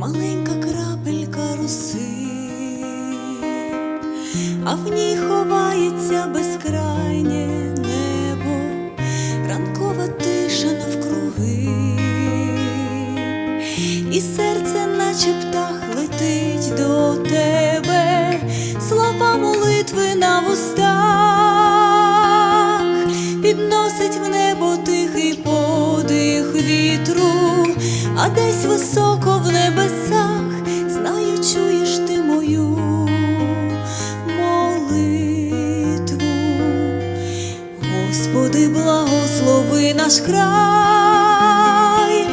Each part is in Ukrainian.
маленька крапелька роси, а в ній ховається безкрайнє небо, ранкова тиша навкруги, і серце, наче птах, летить до тебе, слова молитви на вустах, благослови наш край,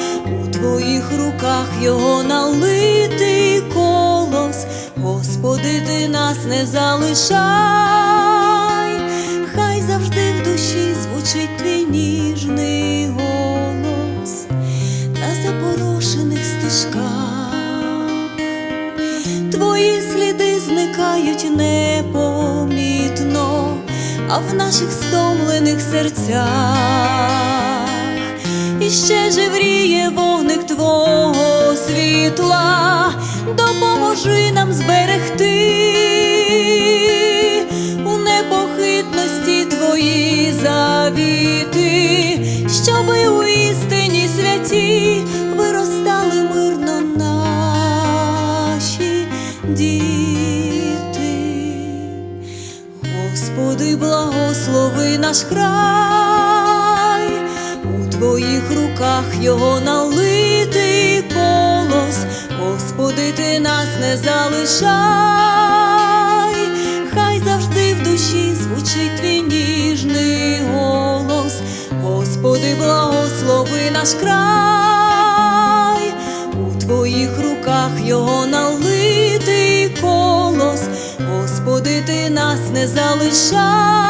у твоїх руках його налитий колос, Господи, ти нас не залишай, хай завжди в душі звучить твій ніжний голос на запорошених стежках. Твої сліди зникають непомітно, а в наших стомлених серцях ще живріє вогник Твого світла, допоможи нам зберегти у непохитності Твої завіти, щоби у істині святі виростали мирно наші діти. Господи, благослови наш край, у Руках його налитий колос, Господи, ти нас не залишай, хай завжди в душі звучить твій ніжний голос, Господи, благослови наш край, у Твоїх руках його налитий колос, Господи, ти нас не залишай,